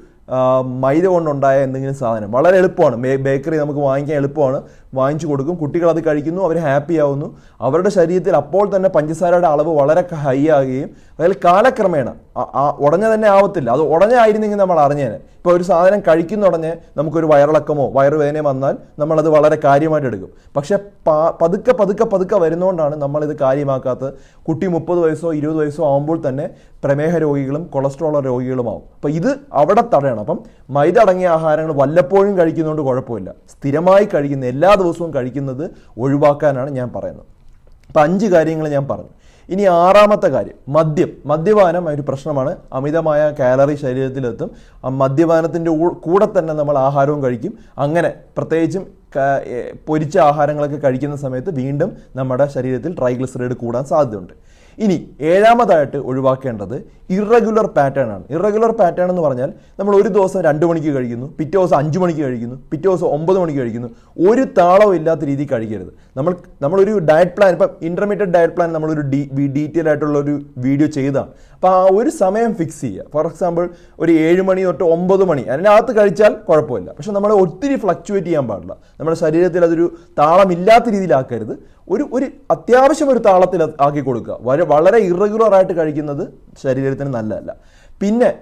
മൈദ കൊണ്ടുണ്ടായ എന്തെങ്കിലും സാധനം. വളരെ എളുപ്പമാണ്. ബേക്കറി നമുക്ക് വാങ്ങിക്കാൻ എളുപ്പമാണ്. വാങ്ങിച്ചു കൊടുക്കും. കുട്ടികൾ അത് കഴിക്കുന്നു. അവർ ഹാപ്പി ആവുന്നു. അവരുടെ ശരീരത്തിൽ അപ്പോൾ തന്നെ പഞ്ചസാരയുടെ അളവ് വളരെ ഹൈ ആകുകയും അതിൽ കാലക്രമേണ ഉടനെ തന്നെ ആവത്തില്ല. അത് ഉടനെ ആയിരുന്നെങ്കിൽ നമ്മൾ അറിഞ്ഞേനെ. ഇപ്പോൾ ഒരു സാധനം കഴിക്കുന്ന ഉടനെ നമുക്കൊരു വയറിളക്കമോ വയറുവേദനയോ വന്നാൽ നമ്മളത് വളരെ കാര്യമായിട്ട് എടുക്കും. പക്ഷെ പതുക്കെ പതുക്കെ പതുക്കെ വരുന്നതുകൊണ്ടാണ് നമ്മളിത് കാര്യമാക്കാത്തത്. കുട്ടി മുപ്പത് വയസ്സോ ഇരുപത് വയസ്സോ ആകുമ്പോൾ തന്നെ പ്രമേഹ രോഗികളും കൊളസ്ട്രോൾ രോഗികളുമാവും. അപ്പോൾ ഇത് അവിടെ തടയണം. അപ്പം മൈദ അടങ്ങിയ ആഹാരങ്ങൾ വല്ലപ്പോഴും കഴിക്കുന്നതുകൊണ്ട് കുഴപ്പമില്ല. സ്ഥിരമായി കഴിക്കുന്ന എല്ലാ ദിവസവും കഴിക്കുന്നത് ഒഴിവാക്കാനാണ് ഞാൻ പറയുന്നത്. അപ്പം അഞ്ച് കാര്യങ്ങൾ ഞാൻ പറഞ്ഞു. ഇനി ആറാമത്തെ കാര്യം മദ്യം. മദ്യപാനം ഒരു പ്രശ്നമാണ്. അമിതമായ കാലറി ശരീരത്തിലെത്തും. ആ മദ്യപാനത്തിന്റെ കൂടെ തന്നെ നമ്മൾ ആഹാരവും കഴിക്കും. അങ്ങനെ പ്രത്യേകിച്ചും പൊരിച്ച ആഹാരങ്ങളൊക്കെ കഴിക്കുന്ന സമയത്ത് വീണ്ടും നമ്മുടെ ശരീരത്തിൽ ട്രൈഗ്ലിസറൈഡ് കൂടാൻ സാധ്യതയുണ്ട്. ഇനി ഏഴാമതായിട്ട് ഒഴിവാക്കേണ്ടത് ഇറഗുലർ പാറ്റേൺ ആണ്. ഇറഗുലർ പാറ്റേൺ എന്ന് പറഞ്ഞാൽ നമ്മൾ ഒരു ദിവസം രണ്ട് മണിക്ക് കഴിക്കുന്നു പിറ്റേ ദിവസം അഞ്ച് മണിക്ക് കഴിക്കുന്നു പിറ്റേ ദിവസം ഒമ്പത് മണിക്ക് കഴിക്കുന്നു. ഒരു താളവും ഇല്ലാത്ത രീതിയിൽ കഴിക്കരുത്. നമ്മൾ നമ്മളൊരു ഡയറ്റ് പ്ലാൻ ഇപ്പം ഇന്റർമീഡിയറ്റ് ഡയറ്റ് പ്ലാൻ നമ്മളൊരു ഡീ ഡീറ്റെയിൽ ആയിട്ടുള്ള ഒരു വീഡിയോ ചെയ്തതാണ് അപ്പോൾ ആ ഒരു സമയം ഫിക്സ് ചെയ്യുക. ഫോർ എക്സാമ്പിൾ ഒരു ഏഴ് മണി തൊട്ട് ഒമ്പത് മണി. അതിനകത്ത് കഴിച്ചാൽ കുഴപ്പമില്ല. പക്ഷെ നമ്മൾ ഒത്തിരി ഫ്ലക്ച്വേറ്റ് ചെയ്യാൻ പാടില്ല. നമ്മുടെ ശരീരത്തിൽ അതൊരു താളമില്ലാത്ത രീതിയിലാക്കരുത്. ഒരു ഒരു അത്യാവശ്യം ഒരു താളത്തിൽ ആക്കി കൊടുക്കുക. വളരെ ഇറഗുലർ ആയിട്ട് കഴിക്കുന്നത് ശരീരത്തിന് നല്ലതല്ല. പിന്നെ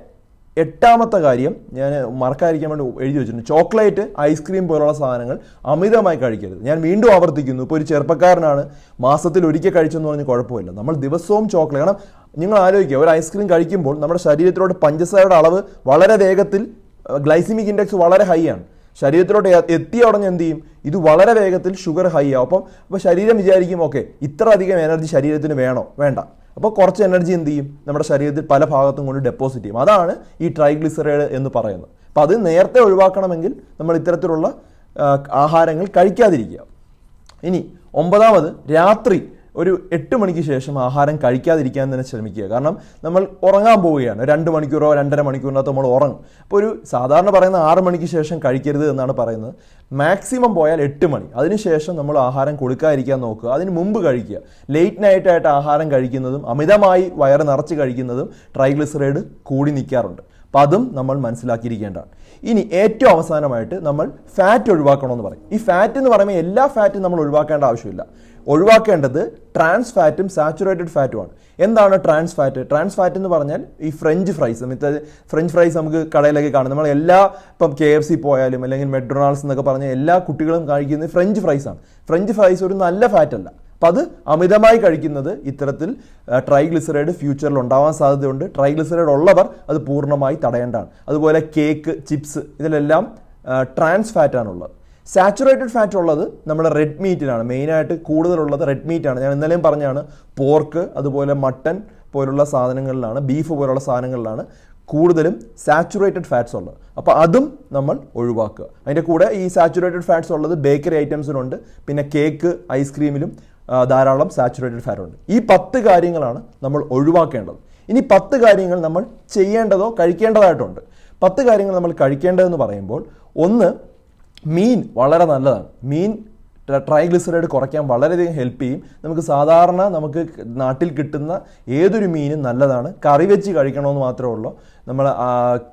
എട്ടാമത്തെ കാര്യം ഞാൻ മറക്കാതിരിക്കാൻ വേണ്ടി എഴുതി വെച്ചിട്ടുണ്ട്. ചോക്ലേറ്റ് ഐസ്ക്രീം പോലുള്ള സാധനങ്ങൾ അമിതമായി കഴിക്കരുത്. ഞാൻ വീണ്ടും ആവർത്തിക്കുന്നു. ഇപ്പോൾ ഒരു ചെറുപ്പക്കാരനാണ് മാസത്തിൽ ഒരിക്കൽ കഴിച്ചെന്ന് പറഞ്ഞ് കുഴപ്പമില്ല. നമ്മൾ ദിവസവും ചോക്ലേറ്റ് കാരണം നിങ്ങൾ ആലോചിക്കുക ഒരു ഐസ്ക്രീം കഴിക്കുമ്പോൾ നമ്മുടെ ശരീരത്തിലോട്ട് പഞ്ചസാരയുടെ അളവ് വളരെ വേഗത്തിൽ ഗ്ലൈസിമിക് ഇൻഡെക്സ് വളരെ ഹൈ ആണ്. ശരീരത്തിലോട്ട് എത്തിയ ഉടനെ എന്ത് ചെയ്യും? ഇത് വളരെ വേഗത്തിൽ ഷുഗർ ഹൈ ആവും. അപ്പം അപ്പോൾ ശരീരം വിചാരിക്കും ഓക്കെ ഇത്ര അധികം എനർജി ശരീരത്തിന് വേണോ? വേണ്ട. അപ്പോൾ കുറച്ച് എനർജി എന്ത് ചെയ്യും? നമ്മുടെ ശരീരത്തിൽ പല ഭാഗത്തും കൊണ്ട് ഡെപ്പോസിറ്റ് ചെയ്യും. അതാണ് ഈ ട്രൈഗ്ലിസറൈഡ് എന്ന് പറയുന്നത്. അപ്പോൾ അത് നേരത്തെ ഒഴിവാക്കണമെങ്കിൽ നമ്മൾ ഇത്തരത്തിലുള്ള ആഹാരങ്ങൾ കഴിക്കാതിരിക്കുക. ഇനി ഒമ്പതാമത് രാത്രി ഒരു എട്ട് മണിക്ക് ശേഷം ആഹാരം കഴിക്കാതിരിക്കാൻ തന്നെ ശ്രമിക്കുക. കാരണം നമ്മൾ ഉറങ്ങാൻ പോവുകയാണ്. രണ്ട് മണിക്കൂറോ രണ്ടര മണിക്കൂറിനകത്ത് നമ്മൾ ഉറങ്ങും. അപ്പോൾ ഒരു സാധാരണ പറയുന്ന ആറ് മണിക്ക് ശേഷം കഴിക്കരുത് എന്നാണ് പറയുന്നത്. മാക്സിമം പോയാൽ എട്ട് മണി. അതിനുശേഷം നമ്മൾ ആഹാരം കൊടുക്കാതിരിക്കാൻ നോക്കുക. അതിന് മുമ്പ് കഴിക്കുക. ലേറ്റ് നൈറ്റായിട്ട് ആഹാരം കഴിക്കുന്നതും അമിതമായി വയറ് നിറച്ച് കഴിക്കുന്നതും ട്രൈഗ്ലിസറൈഡ് കൂടി നിൽക്കാറുണ്ട്. അപ്പം അതും നമ്മൾ മനസ്സിലാക്കിയിരിക്കേണ്ടതാണ്. ഇനി ഏറ്റവും അവസാനമായിട്ട് നമ്മൾ ഫാറ്റ് ഒഴിവാക്കണമെന്ന് പറയും. ഈ ഫാറ്റ് എന്ന് പറയുമ്പോൾ എല്ലാ ഫാറ്റും നമ്മൾ ഒഴിവാക്കേണ്ട ആവശ്യമില്ല. ഒഴിവാക്കേണ്ടത് ട്രാൻസ് ഫാറ്റും സാച്ചുറേറ്റഡ് ഫാറ്റുമാണ് എന്താണ് ട്രാൻസ് ഫാറ്റ് ട്രാൻസ് ഫാറ്റ് എന്ന് പറഞ്ഞാൽ ഈ ഫ്രഞ്ച് ഫ്രൈസ് മറ്റേ ഫ്രഞ്ച് ഫ്രൈസ് നമുക്ക് കടയിലൊക്കെ കാണും. നമ്മൾ എല്ലാ ഇപ്പം കെ എഫ് സി പോയാലും അല്ലെങ്കിൽ മെക്ഡൊണാൾഡ്സ് എന്നൊക്കെ പറഞ്ഞ എല്ലാ കുട്ടികളും കഴിക്കുന്നത് ഫ്രഞ്ച് ഫ്രൈസ് ആണ്. ഫ്രഞ്ച് ഫ്രൈസ് ഒരു നല്ല ഫാറ്റ് അല്ല. അപ്പം അത് അമിതമായി കഴിക്കുന്നത് ഇത്തരത്തിൽ ട്രൈഗ്ലിസറൈഡ് ഫ്യൂച്ചറിൽ ഉണ്ടാവാൻ സാധ്യതയുണ്ട്. ട്രൈഗ്ലിസറൈഡ് ഉള്ളവർ അത് പൂർണമായി തടയേണ്ടതാണ്. അതുപോലെ കേക്ക് ചിപ്സ് ഇതിലെല്ലാം ട്രാൻസ് ഫാറ്റ് ആണുള്ളത്. സാച്ചുറേറ്റഡ് ഫാറ്റ് ഉള്ളത് നമ്മുടെ റെഡ് മീറ്റിലാണ് മെയിനായിട്ട് കൂടുതലുള്ളത് റെഡ് മീറ്റാണ് ഞാൻ ഇന്നലെയും പറഞ്ഞാണ് പോർക്ക് അതുപോലെ മട്ടൻ പോലുള്ള സാധനങ്ങളിലാണ് ബീഫ് പോലുള്ള സാധനങ്ങളിലാണ് കൂടുതലും സാച്ചുറേറ്റഡ് ഫാറ്റ്സ് ഉള്ളത്. അപ്പോൾ അതും നമ്മൾ ഒഴിവാക്കുക. അതിന്റെ കൂടെ ഈ സാച്ചുറേറ്റഡ് ഫാറ്റ്സ് ഉള്ളത് ബേക്കറി ഐറ്റംസിലുണ്ട് പിന്നെ കേക്ക് ഐസ്ക്രീമിലും ധാരാളം സാച്ചുറേറ്റഡ് ഫാറ്റ് ഉണ്ട്. ഈ പത്ത് കാര്യങ്ങളാണ് നമ്മൾ ഒഴിവാക്കേണ്ടത്. ഇനി പത്ത് കാര്യങ്ങൾ നമ്മൾ ചെയ്യേണ്ടതോ കഴിക്കേണ്ടതായിട്ടുണ്ട്. പത്ത് കാര്യങ്ങൾ നമ്മൾ കഴിക്കേണ്ടതെന്ന് പറയുമ്പോൾ ഒന്ന് മീൻ വളരെ നല്ലതാണ്. മീൻ ട്രൈഗ്ലിസറൈഡ് കുറയ്ക്കാൻ വളരെയധികം ഹെൽപ്പ് ചെയ്യും. നമുക്ക് സാധാരണ നമുക്ക് നാട്ടിൽ കിട്ടുന്ന ഏതൊരു മീനും നല്ലതാണ്. കറി വെച്ച് കഴിക്കണമെന്ന് മാത്രമേ ഉള്ളൂ. നമ്മൾ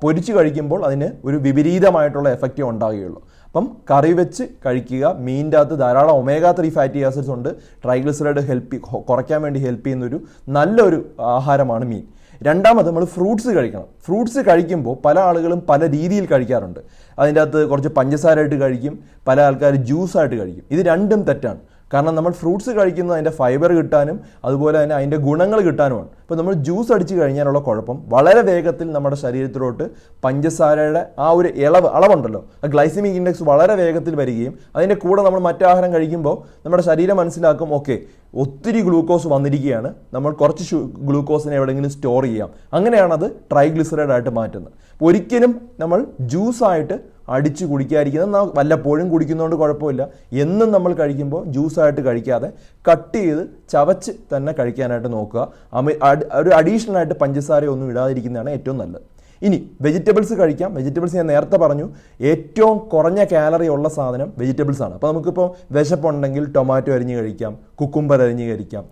പൊരിച്ച് കഴിക്കുമ്പോൾ അതിന് ഒരു വിപരീതമായിട്ടുള്ള എഫക്റ്റേ ഉണ്ടാകുകയുള്ളൂ അപ്പം കറി വെച്ച് കഴിക്കുക മീനിന്റെ അകത്ത് ധാരാളം ഒമേഗ ത്രീ ഫാറ്റി ആസിഡ്സ് ഉണ്ട്. ട്രൈഗ്ലിസറൈഡ് ഹെൽപ്പ് കുറയ്ക്കാൻ വേണ്ടി ഹെൽപ്പ് ചെയ്യുന്നൊരു നല്ലൊരു ആഹാരമാണ് മീൻ. രണ്ടാമത് നമ്മൾ ഫ്രൂട്ട്സ് കഴിക്കണം. ഫ്രൂട്ട്സ് കഴിക്കുമ്പോൾ പല ആളുകളും പല രീതിയിൽ കഴിക്കാറുണ്ട്. അതിന്റെ അകത്ത് കുറച്ച് പഞ്ചസാരമായിട്ട് കഴിക്കും പല ആൾക്കാർ ജ്യൂസായിട്ട് കഴിക്കും. ഇത് രണ്ടും തെറ്റാണ്. കാരണം നമ്മൾ ഫ്രൂട്ട്സ് കഴിക്കുന്നത് അതിന്റെ ഫൈബർ കിട്ടാനും അതുപോലെ തന്നെ അതിന്റെ ഗുണങ്ങൾ കിട്ടാനുമാണ്. ഇപ്പോൾ നമ്മൾ ജ്യൂസ് അടിച്ച് കഴിഞ്ഞാലുള്ള കുഴപ്പം വളരെ വേഗത്തിൽ നമ്മുടെ ശരീരത്തിലോട്ട് പഞ്ചസാരയുടെ ആ ഒരു ഇളവ് അളവുണ്ടല്ലോ. ആ ഗ്ലൈസിമിക് ഇൻഡെക്സ് വളരെ വേഗത്തിൽ വരികയും അതിന്റെ കൂടെ നമ്മൾ മറ്റാഹാരം കഴിക്കുമ്പോൾ നമ്മുടെ ശരീരം മനസ്സിലാക്കും ഓക്കെ ഒത്തിരി ഗ്ലൂക്കോസ് വന്നിരിക്കുകയാണ്. നമ്മൾ കുറച്ച് ഗ്ലൂക്കോസിനെ എവിടെയെങ്കിലും സ്റ്റോർ ചെയ്യാം. അങ്ങനെയാണത് ട്രൈഗ്ലിസറൈഡ് ആയിട്ട് മാറ്റുന്നത് ഒരിക്കലും നമ്മൾ ജ്യൂസായിട്ട് അടിച്ച് കുടിക്കാതിരിക്കുന്നത് നാം വല്ലപ്പോഴും കുടിക്കുന്നതുകൊണ്ട് കുഴപ്പമില്ല. എന്നും നമ്മൾ കഴിക്കുമ്പോൾ ജ്യൂസായിട്ട് കഴിക്കാതെ കട്ട് ചെയ്ത് ചവച്ച് തന്നെ കഴിക്കാനായിട്ട് നോക്കുക. അമി ഒരു അഡീഷണൽ ആയിട്ട് പഞ്ചസാര ഒന്നും ഇടാതിരിക്കുന്നതാണ് ഏറ്റവും നല്ലത്. ഇനി വെജിറ്റബിൾസ് കഴിക്കാം. വെജിറ്റബിൾസ് ഞാൻ നേരത്തെ പറഞ്ഞു. ഏറ്റവും കുറഞ്ഞ കാലറി ഉള്ള സാധനം വെജിറ്റബിൾസ് ആണ്. അപ്പോൾ നമുക്കിപ്പോൾ വിശപ്പുണ്ടെങ്കിൽ ടൊമാറ്റോ അരിഞ്ഞ് കഴിക്കാം. കുക്കുംബർ അരിഞ്ഞ് കഴിക്കാം.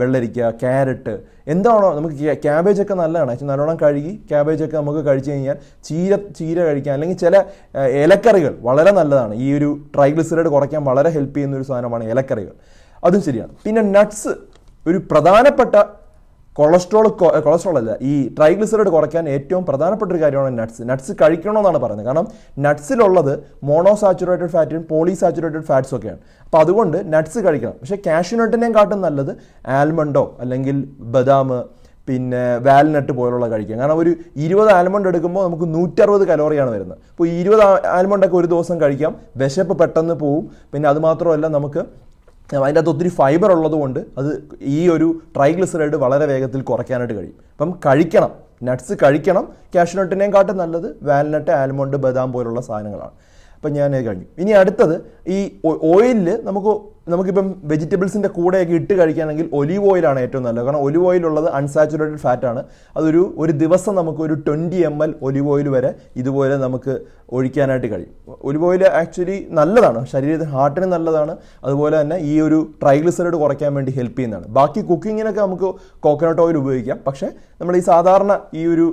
വെള്ളരിക്ക ക്യാരറ്റ് എന്താണോ നമുക്ക് ക്യാബേജ് ഒക്കെ നല്ലതാണ്. പക്ഷെ നല്ലോണം കഴുകി ക്യാബേജ് ഒക്കെ നമുക്ക് കഴിച്ചു കഴിഞ്ഞാൽ ചീര ചീര കഴിക്കാം അല്ലെങ്കിൽ ചില ഇലക്കറികൾ വളരെ നല്ലതാണ്. ഈ ഒരു ട്രൈഗ്ലിസറൈഡ് കുറയ്ക്കാൻ വളരെ ഹെൽപ്പ് ചെയ്യുന്ന ഒരു സാധനമാണ് ഇലക്കറികൾ. അതും ശരിയാണ്. പിന്നെ നട്ട്സ് ഒരു പ്രധാനപ്പെട്ട കൊളസ്ട്രോൾ കൊളസ്ട്രോൾ അല്ല ഈ ട്രൈഗ്ലിസറൈഡ് കുറയ്ക്കാൻ ഏറ്റവും പ്രധാനപ്പെട്ട ഒരു കാര്യമാണ് നട്ട്സ്. നട്ട്സ് കഴിക്കണമെന്നാണ് പറയുന്നത് കാരണം നട്ട്സിലുള്ളത് മോണോസാച്ചുറേറ്റഡ് ഫാറ്റും പോളിസാച്ചുറേറ്റഡ് ഫാറ്റ്സും ഒക്കെയാണ്. അപ്പോൾ അതുകൊണ്ട് നട്ട്സ് കഴിക്കണം. പക്ഷേ കാഷ്യൂനട്ടിനെയും കാട്ടും നല്ലത് ആൽമണ്ടോ അല്ലെങ്കിൽ ബദാം പിന്നെ വാൽനട്ട് പോലുള്ള കഴിക്കുക കാരണം ഒരു ഇരുപത് ആൽമണ്ട് എടുക്കുമ്പോൾ നമുക്ക് നൂറ്ററുപത് കലോറിയാണ് വരുന്നത്. അപ്പോൾ ഇരുപത് ആൽമണ്ടൊക്കെ ഒരു ദിവസം കഴിക്കാം. വിശപ്പ് പെട്ടെന്ന് പോവും. പിന്നെ അതുമാത്രമല്ല നമുക്ക് അതിന്റെ അകത്ത് ഒത്തിരി ഫൈബർ ഉള്ളതുകൊണ്ട് അത് ഈ ഒരു ട്രൈഗ്ലിസറൈഡ് വളരെ വേഗത്തിൽ കുറയ്ക്കാനായിട്ട് കഴിയും. അപ്പം കഴിക്കണം. നട്ട്സ് കഴിക്കണം. കാഷ്യൂനട്ടിനെയും കാട്ടും നല്ലത് വാൽനട്ട് ആൽമണ്ട് ബദാം പോലുള്ള സാധനങ്ങളാണ്. അപ്പം ഞാൻ കഴിഞ്ഞു. ഇനി അടുത്തത് ഈ ഓയിലിൽ നമുക്ക് നമുക്കിപ്പം വെജിറ്റബിൾസിന്റെ കൂടെയൊക്കെ ഇട്ട് കഴിക്കുകയാണെങ്കിൽ ഒലീവ് ഓയിലാണ് ഏറ്റവും നല്ലത്. കാരണം ഒലിവ് ഓയിലുള്ളത് അൺസാച്ചുറേറ്റഡ് ഫാറ്റാണ് അതൊരു ഒരു ദിവസം നമുക്ക് ഒരു twenty M L olive oil വരെ ഇതുപോലെ നമുക്ക് ഒഴിക്കാനായിട്ട് കഴിയും. ഒലിവ് ഓയിൽ ആക്ച്വലി നല്ലതാണ്. ശരീരത്തിന് ഹാർട്ടിന് നല്ലതാണ്. അതുപോലെ തന്നെ ഈ ഒരു ട്രൈഗ്ലിസറൈഡ് കുറയ്ക്കാൻ വേണ്ടി ഹെൽപ്പ് ചെയ്യുന്നതാണ്. ബാക്കി കുക്കിങ്ങിനൊക്കെ നമുക്ക് കോക്കനട്ട് ഓയിൽ ഉപയോഗിക്കാം. പക്ഷേ നമ്മൾ ഈ സാധാരണ ഈ ഒരു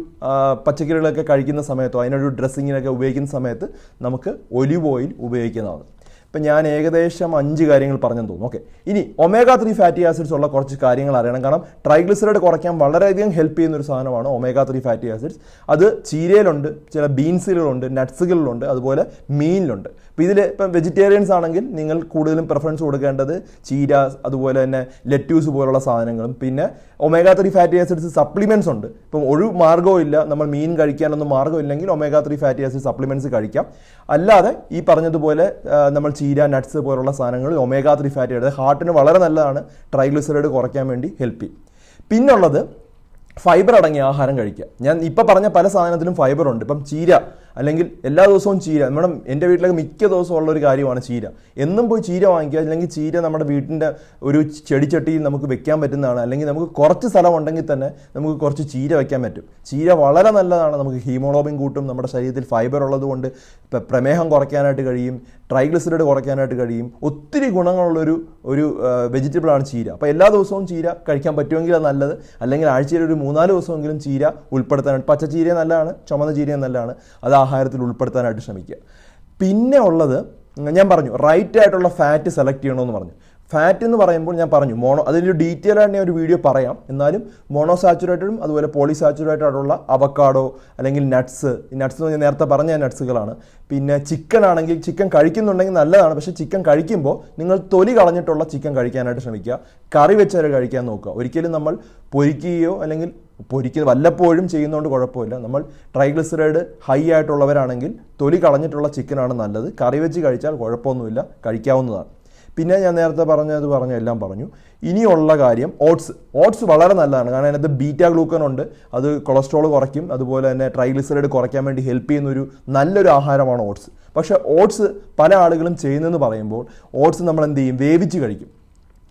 പച്ചക്കറികളൊക്കെ കഴിക്കുന്ന സമയത്തോ അതിനൊരു ഡ്രസ്സിങ്ങിനൊക്കെ ഉപയോഗിക്കുന്ന സമയത്ത് നമുക്ക് ഒലിവ് ഓയിൽ ഉപയോഗിക്കുന്നതാണ്. ഇപ്പം ഞാൻ ഏകദേശം അഞ്ച് കാര്യങ്ങൾ പറഞ്ഞു തോന്നുന്നു. ഓക്കെ. ഇനി ഒമേഗ ത്രീ ഫാറ്റി ആസിഡ്സ് ഉള്ള കുറച്ച് കാര്യങ്ങൾ അറിയണം. കാരണം ട്രൈഗ്ലിസറൈഡ് കുറയ്ക്കാൻ വളരെയധികം ഹെൽപ്പ് ചെയ്യുന്ന ഒരു സാധനമാണ് ഒമേഗ ത്രീ ഫാറ്റി ആസിഡ്സ് അത് ചീരയിലുണ്ട് ചില ബീൻസിലുണ്ട് നട്ട്സുകളിലുണ്ട് അതുപോലെ മീനിലുണ്ട്. അപ്പോൾ ഇതിൽ ഇപ്പം വെജിറ്റേറിയൻസ് ആണെങ്കിൽ നിങ്ങൾ കൂടുതലും പ്രിഫറൻസ് കൊടുക്കേണ്ടത് ചീര അതുപോലെ തന്നെ ലെറ്റ്യൂസ് പോലുള്ള സാധനങ്ങളും. പിന്നെ omega three fatty acids supplements ഉണ്ട്. ഇപ്പം ഒരു മാർഗവും ഇല്ല. നമ്മൾ മീൻ കഴിക്കാനൊന്നും മാർഗമില്ലെങ്കിൽ omega three fatty acid supplements കഴിക്കാം. അല്ലാതെ ഈ പറഞ്ഞതുപോലെ നമ്മൾ ചീര നട്ട്സ് പോലുള്ള സാധനങ്ങൾ ഒമേഗ ത്രീ ഫാറ്റി അതായത് ഹാർട്ടിന് വളരെ നല്ലതാണ്. ട്രൈഗ്ലിസറൈഡ് കുറയ്ക്കാൻ വേണ്ടി ഹെൽപ്പ് ചെയ്യും. പിന്നുള്ളത് ഫൈബർ അടങ്ങിയ ആഹാരം കഴിക്കുക. ഞാൻ ഇപ്പോൾ പറഞ്ഞ പല സാധനത്തിലും ഫൈബർ ഉണ്ട്. ഇപ്പം ചീര അല്ലെങ്കിൽ എല്ലാ ദിവസവും ചീര. നമ്മുടെ എന്റെ വീട്ടിലൊക്കെ മിക്ക ദിവസവും ഉള്ള ഒരു കാര്യമാണ് ചീര. എന്നും പോയി ചീര വാങ്ങിക്കുക. അല്ലെങ്കിൽ ചീര നമ്മുടെ വീട്ടിന്റെ ഒരു ചെടിച്ചട്ടിയിൽ നമുക്ക് വെക്കാൻ പറ്റുന്നതാണ്. അല്ലെങ്കിൽ നമുക്ക് കുറച്ച് സ്ഥലം ഉണ്ടെങ്കിൽ തന്നെ നമുക്ക് കുറച്ച് ചീര വെക്കാൻ പറ്റും. ചീര വളരെ നല്ലതാണ്. നമുക്ക് ഹീമോഗ്ലോബിൻ കൂട്ടും. നമ്മുടെ ശരീരത്തിൽ ഫൈബർ ഉള്ളതുകൊണ്ട് പ്രമേഹം കുറയ്ക്കാനായിട്ട് കഴിയും. ട്രൈഗ്ലിസറൈഡ് കുറയ്ക്കാനായിട്ട് കഴിയും. ഒത്തിരി ഗുണങ്ങളുള്ളൊരു ഒരു വെജിറ്റബിളാണ് ചീര. അപ്പോൾ എല്ലാ ദിവസവും ചീര കഴിക്കാൻ പറ്റുമെങ്കിൽ അത് നല്ലത്. അല്ലെങ്കിൽ ആഴ്ചയിൽ ഒരു മൂന്നാൽ ദിവസമെങ്കിലും ചീര ഉൾപ്പെടുത്താനായിട്ട്. പച്ചച്ചീര നല്ലതാണ്. ചുമന്ന ചീര നല്ലതാണ്. അത് ആഹാരത്തിൽ ഉൾപ്പെടുത്താനായിട്ട് ശ്രമിക്കുക. പിന്നെ ഉള്ളത് ഞാൻ പറഞ്ഞു റൈറ്റ് ആയിട്ടുള്ള ഫാറ്റ് സെലക്ട് ചെയ്യണമെന്ന് പറഞ്ഞു. ഫാറ്റ് എന്ന് പറയുമ്പോൾ ഞാൻ പറഞ്ഞു മോണോ അതിന്റെ ഡീറ്റെയിൽ ആയിട്ട് ഞാൻ ഒരു വീഡിയോ പറയാം. എന്നാലും മോണോ സാച്ചുറേറ്റഡും അതുപോലെ പോളി സാച്ചുറേറ്റഡ് ആയിട്ടുള്ള അവക്കാഡോ അല്ലെങ്കിൽ നട്ട്സ് നട്ട്സ് എന്ന് ഞാൻ നേരത്തെ പറഞ്ഞ നട്ട്സുകളാണ് പിന്നെ ചിക്കൻ ആണെങ്കിൽ ചിക്കൻ കഴിക്കുന്നുണ്ടെങ്കിൽ നല്ലതാണ്. പക്ഷേ ചിക്കൻ കഴിക്കുമ്പോൾ നിങ്ങൾ തൊലി കളഞ്ഞിട്ടുള്ള ചിക്കൻ കഴിക്കാനായിട്ട് ശ്രമിക്കുക. കറി വെച്ചവർ കഴിക്കാൻ നോക്കുക. ഒരിക്കലും നമ്മൾ പൊരിക്കുകയോ അല്ലെങ്കിൽ പൊരിക്കുക വല്ലപ്പോഴും ചെയ്യുന്നതുകൊണ്ട് കുഴപ്പമില്ല. നമ്മൾ ട്രൈഗ്ലിസറൈഡ് ഹൈ ആയിട്ടുള്ളവരാണെങ്കിൽ തൊലി കളഞ്ഞിട്ടുള്ള ചിക്കനാണ് നല്ലത്. കറി വെച്ച് കഴിച്ചാൽ കുഴപ്പമൊന്നുമില്ല. കഴിക്കാവുന്നതാണ്. പിന്നെ ഞാൻ നേരത്തെ പറഞ്ഞത് പറഞ്ഞു എല്ലാം പറഞ്ഞു. ഇനിയുള്ള കാര്യം ഓട്സ് ഓട്സ് വളരെ നല്ലതാണ്. കാരണം അതിനകത്ത് ബീറ്റ ഗ്ലൂക്കൻ ഉണ്ട്. അത് കൊളസ്ട്രോൾ കുറയ്ക്കും. അതുപോലെ തന്നെ ട്രൈഗ്ലിസറൈഡ് കുറയ്ക്കാൻ വേണ്ടി ഹെൽപ്പ് ചെയ്യുന്ന ഒരു നല്ലൊരു ആഹാരമാണ് ഓട്സ്. പക്ഷേ ഓട്സ് പല ആളുകളും ചെയ്യുന്നതെന്ന് പറയുമ്പോൾ ഓട്സ് നമ്മൾ എന്ത് ചെയ്യും? വേവിച്ച് കഴിക്കും.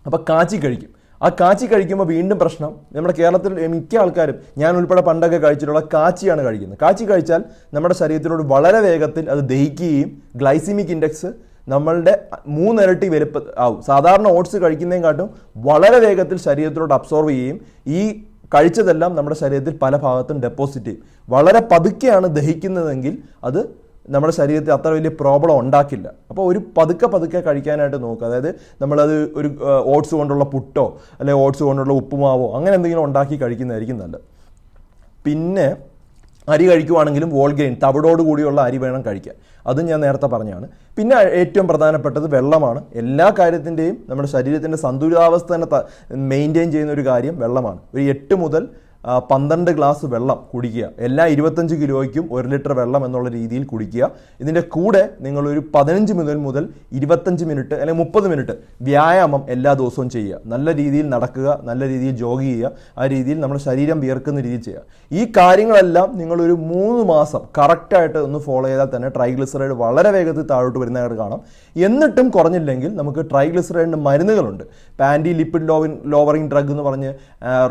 അപ്പോൾ കാച്ചി കഴിക്കും. ആ കാച്ചി കഴിക്കുമ്പോൾ വീണ്ടും പ്രശ്നം നമ്മുടെ കേരളത്തിൽ മിക്ക ആൾക്കാരും ഞാൻ ഉൾപ്പെടെ പണ്ടൊക്കെ കഴിച്ചിട്ടുള്ള കാച്ചിയാണ് കഴിക്കുന്നത്. കാച്ചി കഴിച്ചാൽ നമ്മുടെ ശരീരത്തിനോട് വളരെ വേഗത്തിൽ അത് ദഹിക്കുകയും ഗ്ലൈസിമിക് ഇൻഡെക്സ് നമ്മളുടെ മൂന്നിരട്ടി വലുപ്പ ആവും. സാധാരണ ഓട്സ് കഴിക്കുന്നതിനെക്കാട്ടും വളരെ വേഗത്തിൽ ശരീരത്തിലോട്ട് അബ്സോർവ് ചെയ്യുകയും ഈ കഴിച്ചതെല്ലാം നമ്മുടെ ശരീരത്തിൽ പല ഭാഗത്തും ഡെപ്പോസിറ്റ് ചെയ്യും. വളരെ പതുക്കെയാണ് ദഹിക്കുന്നതെങ്കിൽ അത് നമ്മുടെ ശരീരത്തിൽ അത്ര വലിയ പ്രോബ്ലം ഉണ്ടാക്കില്ല. അപ്പോൾ ഒരു പതുക്കെ പതുക്കെ കഴിക്കാനായിട്ട് നോക്കുക. അതായത് നമ്മളത് ഒരു ഓട്സ് കൊണ്ടുള്ള പുട്ടോ അല്ലെങ്കിൽ ഓട്സ് കൊണ്ടുള്ള ഉപ്പുമാവോ അങ്ങനെ എന്തെങ്കിലും ഉണ്ടാക്കി കഴിക്കുന്നതായിരിക്കും നല്ലത്. പിന്നെ അരി കഴിക്കുവാണെങ്കിലും വോൾഗ്രെയിൻ തവിടോട് കൂടിയുള്ള അരി വേണം കഴിക്കാൻ. അതും ഞാൻ നേരത്തെ പറഞ്ഞാണ്. പിന്നെ ഏറ്റവും പ്രധാനപ്പെട്ടത് വെള്ളമാണ്. എല്ലാ കാര്യത്തിന്റെയും നമ്മുടെ ശരീരത്തിന്റെ സന്തുലിതാവസ്ഥ തന്നെ മെയിന്റെയിൻ ചെയ്യുന്ന ഒരു കാര്യം വെള്ളമാണ്. ഒരു എട്ട് മുതൽ പന്ത്രണ്ട് ഗ്ലാസ് വെള്ളം കുടിക്കുക. എല്ലാ ഇരുപത്തഞ്ച് കിലോയ്ക്കും ഒരു ലിറ്റർ വെള്ളം എന്നുള്ള രീതിയിൽ കുടിക്കുക. ഇതിന്റെ കൂടെ നിങ്ങളൊരു പതിനഞ്ച് മിനിറ്റ് മുതൽ ഇരുപത്തഞ്ച് മിനിറ്റ് അല്ലെങ്കിൽ മുപ്പത് മിനിറ്റ് വ്യായാമം എല്ലാ ദിവസവും ചെയ്യുക. നല്ല രീതിയിൽ നടക്കുക നല്ല രീതിയിൽ ജോഗ് ചെയ്യുക ആ രീതിയിൽ നമ്മുടെ ശരീരം വിയർക്കുന്ന രീതിയിൽ ചെയ്യുക. ഈ കാര്യങ്ങളെല്ലാം നിങ്ങളൊരു മൂന്ന് മാസം കറക്റ്റായിട്ട് ഒന്ന് ഫോളോ ചെയ്താൽ തന്നെ ട്രൈഗ്ലിസറൈഡ് വളരെ വേഗത്തിൽ താഴോട്ട് വരുന്നതായിട്ട് കാണാം. എന്നിട്ടും കുറഞ്ഞില്ലെങ്കിൽ നമുക്ക് ട്രൈഗ്ലിസറൈഡിന്റെ മരുന്നുകളുണ്ട്. പാന്റി ലിപ്പിഡ് ലോവിൻ ലോവറിങ് ഡ്രഗ് എന്ന് പറഞ്ഞ്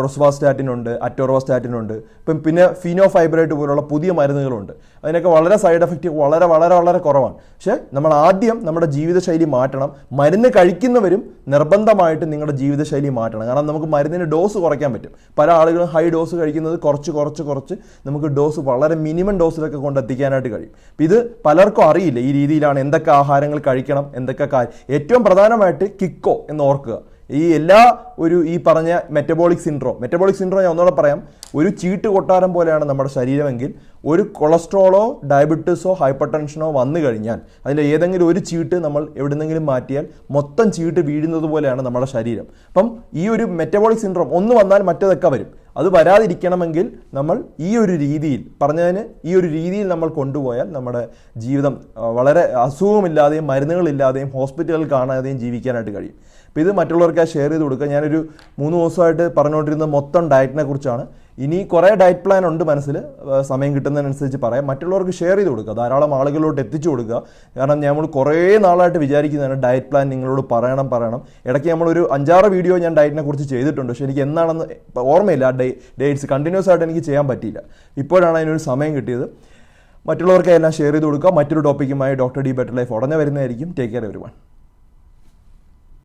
റൊസ്വാസ്റ്റാറ്റിൻ ഉണ്ട് അറ്റോറോസ്റ്റാറ്റിൻ ഉണ്ട് ഇപ്പം പിന്നെ ഫിനോഫൈബ്രേറ്റ് പോലുള്ള പുതിയ മരുന്നുകളുണ്ട്. അതിനൊക്കെ വളരെ സൈഡ് എഫക്റ്റ് വളരെ വളരെ വളരെ കുറവാണ്. പക്ഷേ നമ്മൾ ആദ്യം നമ്മുടെ ജീവിതശൈലി മാറ്റണം. മരുന്ന് കഴിക്കുന്നവരും നിർബന്ധമായിട്ട് നിങ്ങളുടെ ജീവിതശൈലി മാറ്റണം. കാരണം നമുക്ക് മരുന്നിന് ഡോസ് കുറയ്ക്കാൻ പറ്റും. പല ആളുകളും ഹൈ ഡോസ് കഴിക്കുന്നത് കുറച്ച് കുറച്ച് കുറച്ച് നമുക്ക് ഡോസ് വളരെ മിനിമം ഡോസിലൊക്കെ കൊണ്ടെത്തിക്കാനായിട്ട് കഴിയും. ഇത് പലർക്കും അറിയില്ല ഈ രീതിയിലാണ് എന്തൊക്കെ ആഹാരങ്ങൾ കഴിക്കണം എന്തൊക്കെ കാര്യം ഏറ്റവും പ്രധാനമായിട്ട് കിക്കോ എന്ന് ഓർക്കുക. ഈ എല്ലാ ഒരു ഈ പറഞ്ഞ മെറ്റബോളിക് സിൻഡ്രോ മെറ്റബോളിക് സിൻഡ്രോ ഞാൻ ഒന്നുകൂടെ പറയാം. ഒരു ചീട്ട് കൊട്ടാരം പോലെയാണ് നമ്മുടെ ശരീരമെങ്കിൽ ഒരു കൊളസ്ട്രോളോ ഡയബറ്റീസോ ഹൈപ്പർ ടെൻഷനോ വന്നു കഴിഞ്ഞാൽ അതിന്റെ ഏതെങ്കിലും ഒരു ചീട്ട് നമ്മൾ എവിടെന്നെങ്കിലും മാറ്റിയാൽ മൊത്തം ചീട്ട് വീഴുന്നത് പോലെയാണ് നമ്മുടെ ശരീരം. അപ്പം ഈ ഒരു മെറ്റബോളിക് സിൻഡ്രോം ഒന്ന് വന്നാൽ മറ്റതൊക്കെ വരും. അത് വരാതിരിക്കണമെങ്കിൽ നമ്മൾ ഈ ഒരു രീതിയിൽ പറഞ്ഞതിന് ഈ ഒരു രീതിയിൽ നമ്മൾ കൊണ്ടുപോയാൽ നമ്മുടെ ജീവിതം വളരെ അസുഖമില്ലാതെയും മരുന്നുകളില്ലാതെയും ഹോസ്പിറ്റലുകൾ കാണാതെയും ജീവിക്കാനായിട്ട് കഴിയും. അപ്പോൾ ഇത് മറ്റുള്ളവർക്ക് ഷെയർ ചെയ്ത് കൊടുക്കുക. ഞാനൊരു മൂന്ന് ദിവസമായിട്ട് പറഞ്ഞുകൊണ്ടിരുന്ന മൊത്തം ഡയറ്റിനെ കുറിച്ചാണ്. ഇനി കുറേ ഡയറ്റ് പ്ലാൻ ഉണ്ട് മനസ്സിൽ. സമയം കിട്ടുന്നതിനനുസരിച്ച് പറയാം. മറ്റുള്ളവർക്ക് ഷെയർ ചെയ്ത് കൊടുക്കുക. ധാരാളം ആളുകളിലോട്ട് എത്തിച്ചു കൊടുക്കുക. കാരണം നമ്മൾ കുറേ നാളായിട്ട് വിചാരിക്കുന്നതാണ് ഡയറ്റ് പ്ലാൻ നിങ്ങളോട് പറയണം പറയണം. ഇടയ്ക്ക് നമ്മളൊരു അഞ്ചാറ് വീഡിയോ ഞാൻ ഡയറ്റിനെ കുറിച്ച് ചെയ്തിട്ടുണ്ട്. പക്ഷേ എനിക്ക് എന്നാണെന്ന് ഓർമ്മയില്ല. ആ ഡേ ഡേറ്റ്സ് കണ്ടിന്യൂസ് ആയിട്ട് എനിക്ക് ചെയ്യാൻ പറ്റിയില്ല. ഇപ്പോഴാണ് അതിനൊരു സമയം കിട്ടിയത്. മറ്റുള്ളവർക്ക് എല്ലാം ഷെയർ ചെയ്ത് കൊടുക്കുക. മറ്റൊരു ടോപ്പിക്കുമായി ഡോക്ടർ ഡി ബെറ്റർ ലൈഫ് ഉടനെ വരുന്നതായിരിക്കും. Take care every